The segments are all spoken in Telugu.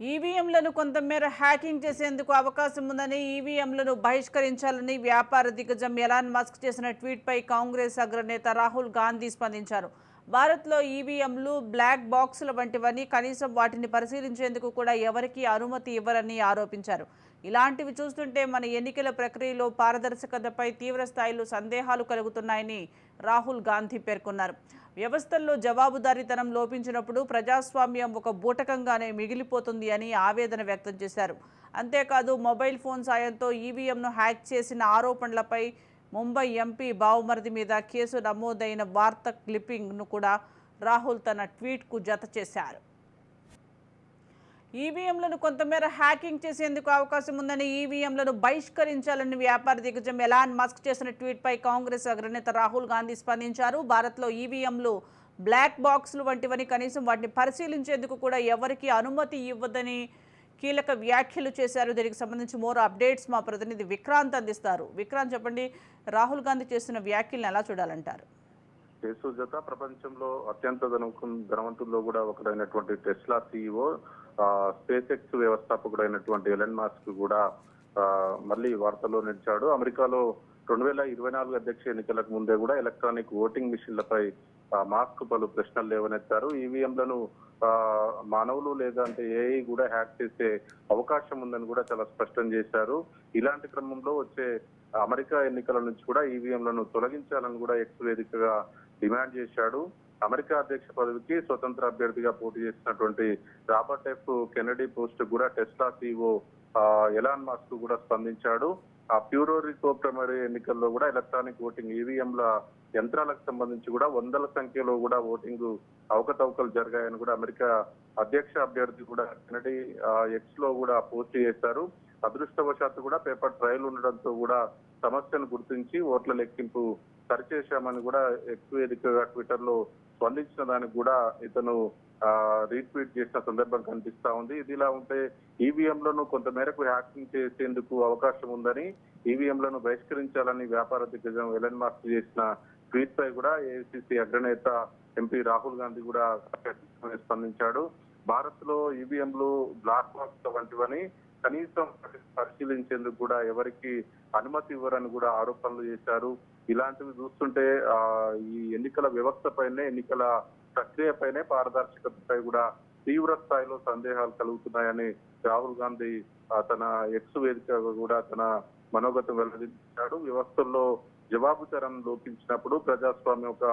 ఈవీఎంలను కొంతమేర హ్యాకింగ్ చేసేందుకు అవకాశం ఉందని ఈవీఎంలను బహిష్కరించాలని వ్యాపార దిగ్గజం ఎలాన్ మస్క్ చేసిన ట్వీట్పై కాంగ్రెస్ అగ్రనేత రాహుల్ గాంధీ స్పందించారు. భారత్లో ఈవీఎంలు బ్లాక్ బాక్సుల వంటివని కనీసం వాటిని పరిశీలించేందుకు కూడా ఎవరికీ అనుమతి ఇవ్వరని ఆరోపించారు. ఇలాంటివి చూస్తుంటే మన ఎన్నికల ప్రక్రియలో పారదర్శకతపై తీవ్ర స్థాయిలో సందేహాలు కలుగుతున్నాయని రాహుల్ గాంధీ పేర్కొన్నారు. వ్యవస్థల్లో జవాబుదారీతనం లోపించినప్పుడు ప్రజాస్వామ్యం ఒక బూటకంగానే మిగిలిపోతుంది అని ఆవేదన వ్యక్తం చేశారు. అంతేకాదు మొబైల్ ఫోన్ సాయంతో ఈవీఎంను హ్యాక్ చేసిన ఆరోపణలపై ముంబై ఎంపీ బావుమరిది మీద కేసు నమోదైన వార్త క్లిప్పింగ్ను కూడా రాహుల్ తన ట్వీట్కు జత చేశారు. ఈవీఎంలను కొంతమేర హ్యాకింగ్ చేసేందుకు అవకాశం ఉందని ఈవీఎంలను బహిష్కరించాలని వ్యాపార దిగ్గజం ఎలాన్ మస్క్ చేసిన ట్వీట్పై కాంగ్రెస్ అగ్రనేత రాహుల్ గాంధీ స్పందించారు. భారత్లో ఈవీఎంలు బ్లాక్ బాక్స్లు వంటివని కనీసం వాటిని పరిశీలించేందుకు కూడా ఎవరికీ అనుమతి ఇవ్వదని కీలక వ్యాఖ్యలు చేశారు. దీనికి సంబంధించి మోర్ అప్డేట్స్ మా ప్రతినిధి విక్రాంత్ అందిస్తారు. విక్రాంత్ చెప్పండి రాహుల్ గాంధీ చేసిన వ్యాఖ్యలను ఎలా చూడాలంటారు? కేసు ప్రపంచంలో అత్యంత ధనవంతుల్లో కూడా ఒకటైనటువంటి టెస్లా సిఇఓ స్పేస్ ఎక్స్ వ్యవస్థాపకుడైనటువంటి ఎలన్ మాస్క్ కూడా మళ్ళీ వార్తల్లో నిలిచాడు. అమెరికాలో రెండు వేల ఇరవై నాలుగు అధ్యక్ష ఎన్నికలకు ముందే కూడా ఎలక్ట్రానిక్ ఓటింగ్ మిషన్లపై మాస్క్ పలు ప్రశ్నలు లేవనెత్తారు. ఈవీఎంలను మానవులు లేదంటే ఏఐ కూడా హ్యాక్ చేసే అవకాశం ఉందని కూడా చాలా స్పష్టం చేశారు. ఇలాంటి క్రమంలో వచ్చే అమెరికా ఎన్నికల నుంచి కూడా ఈవీఎంలను తొలగించాలని కూడా ఎక్స్ వేదికగా డిమాండ్ చేశాడు. అమెరికా అధ్యక్ష పదవికి స్వతంత్ర అభ్యర్థిగా పోటీ చేసినటువంటి రాబర్ట్ ఎఫ్ కెనడీ పోస్ట్ కూడా టెస్లా సిఓ ఎలాన్ మాస్క్ కూడా స్పందించాడు. ఆ ప్యూరోరికో ప్రైమరీ ఎన్నికల్లో కూడా ఎలక్ట్రానిక్ ఓటింగ్ ఈవీఎంల యంత్రాలకు సంబంధించి కూడా వందల సంఖ్యలో కూడా ఓటింగ్ అవకతవకలు జరిగాయని కూడా అమెరికా అధ్యక్ష అభ్యర్థి కూడా కెనడీ ఎక్స్లో కూడా పోస్ట్ చేశారు. అదృష్టవశాత్తు కూడా పేపర్ ట్రయల్ ఉండడంతో కూడా సమస్యను గుర్తించి ఓట్ల లెక్కింపు సరిచేశామని కూడా ఎక్కువ వేదికగా ట్విట్టర్లో స్పందించిన దానికి కూడా ఇతను రీట్వీట్ చేసిన సందర్భం కనిపిస్తా ఉంది. ఇదిలా ఉంటే ఈవీఎంలను కొంతమేరకు హ్యాకింగ్ చేసేందుకు అవకాశం ఉందని ఈవీఎంలను బహిష్కరించాలని వ్యాపార దిగ్గజం ఎలన్ మాస్క్ చేసిన ట్వీట్ పై కూడా ఏఐసిసి అగ్రనేత ఎంపీ రాహుల్ గాంధీ కూడా స్పందించాడు. భారత్లో ఈవీఎంలు బ్లాక్ బాక్స్ వంటివని కనీసం పరిశీలించేందుకు కూడా ఎవరికి అనుమతి ఇవ్వరని కూడా ఆరోపణలు చేశారు. ఇలాంటివి చూస్తుంటే ఆ ఈ ఎన్నికల వ్యవస్థ పైనే ఎన్నికల ప్రక్రియ పైనే పారదర్శకతపై కూడా తీవ్ర స్థాయిలో సందేహాలు కలుగుతున్నాయని రాహుల్ గాంధీ తన ఎక్స్ వేదిక కూడా తన మనోగతం వెల్లడించాడు. వ్యవస్థల్లో జవాబుతరం లోపించినప్పుడు ప్రజాస్వామ్యం ఒక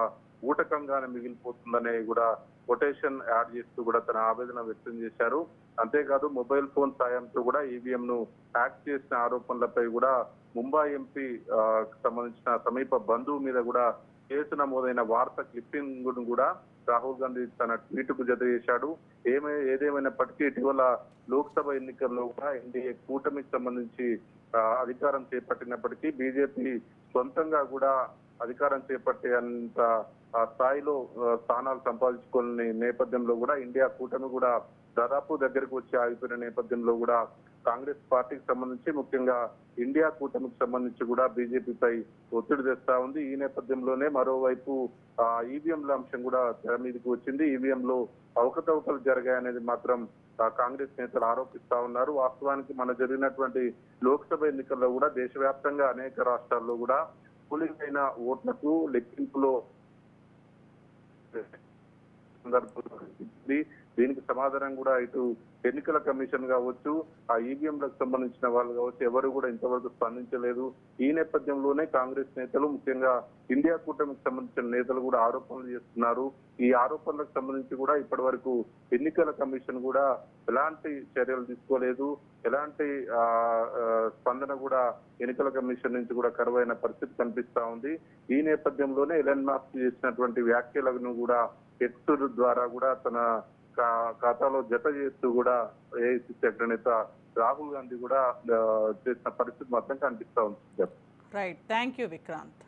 ఊటకంగానే మిగిలిపోతుందనే కూడా కొటేషన్ యాడ్ చేస్తూ కూడా తన ఆవేదన వ్యక్తం చేశారు. అంతేకాదు మొబైల్ ఫోన్ సాయంతో కూడా ఈవీఎం ను హ్యాక్ చేసిన ఆరోపణలపై కూడా ముంబై ఎంపీ సంబంధించిన సమీప బంధువు మీద కూడా కేసు నమోదైన వార్త క్లిప్పింగ్ను కూడా రాహుల్ గాంధీ తన ట్వీట్కు జత చేశాడు. ఏమే ఏదేమైనప్పటికీ ఇటీవల లోక్సభ ఎన్నికల్లో కూడా ఎన్డీఏ కూటమికి సంబంధించి అధికారం చేపట్టినప్పటికీ బీజేపీ సొంతంగా కూడా అధికారం చేపట్టేంత స్థాయిలో స్థానాలు సంపాదించుకునే నేపథ్యంలో కూడా ఇండియా కూటమి కూడా దాదాపు దగ్గరకు వచ్చి ఆగిపోయిన నేపథ్యంలో కూడా కాంగ్రెస్ పార్టీకి సంబంధించి ముఖ్యంగా ఇండియా కూటమికి సంబంధించి కూడా బీజేపీపై ఒత్తిడి తెస్తా ఉంది. ఈ నేపథ్యంలోనే మరోవైపు ఈవీఎంల అంశం కూడా తెర మీదకి వచ్చింది. ఈవీఎంలో అవకతవకలు జరిగాయనేది మాత్రం కాంగ్రెస్ నేతలు ఆరోపిస్తా ఉన్నారు. వాస్తవానికి మన జరిగినటువంటి లోక్సభ ఎన్నికల్లో కూడా దేశవ్యాప్తంగా అనేక రాష్ట్రాల్లో కూడా పోలింగ్ అయిన ఓట్లకు లెక్కింపులో సందర్భంలో దీనికి సమాధానం కూడా ఇటు ఎన్నికల కమిషన్ కావచ్చు ఆ ఈవీఎంలకు సంబంధించిన వాళ్ళు కావచ్చు ఎవరు కూడా ఇంతవరకు స్పందించలేదు. ఈ నేపథ్యంలోనే కాంగ్రెస్ నేతలు ముఖ్యంగా ఇండియా కూటమికి సంబంధించిన నేతలు కూడా ఆరోపణలు చేస్తున్నారు. ఈ ఆరోపణలకు సంబంధించి కూడా ఇప్పటి వరకు ఎన్నికల కమిషన్ కూడా ఎలాంటి చర్యలు తీసుకోలేదు. ఎలాంటి స్పందన కూడా ఎన్నికల కమిషన్ నుంచి కూడా కరువైన పరిస్థితి కనిపిస్తా ఉంది. ఈ నేపథ్యంలోనే ఎలన్ మాస్క్ చేసినటువంటి వ్యాఖ్యలను కూడా ఎక్స్ ద్వారా కూడా తన ఖాతాలో జత చేస్తూ కూడా ఏఐసిసి అగ్రనేత రాహుల్ గాంధీ కూడా చేసిన పరిస్థితి మాత్రం కనిపిస్తా ఉంది రైట్ థ్యాంక్ యూ విక్రాంత్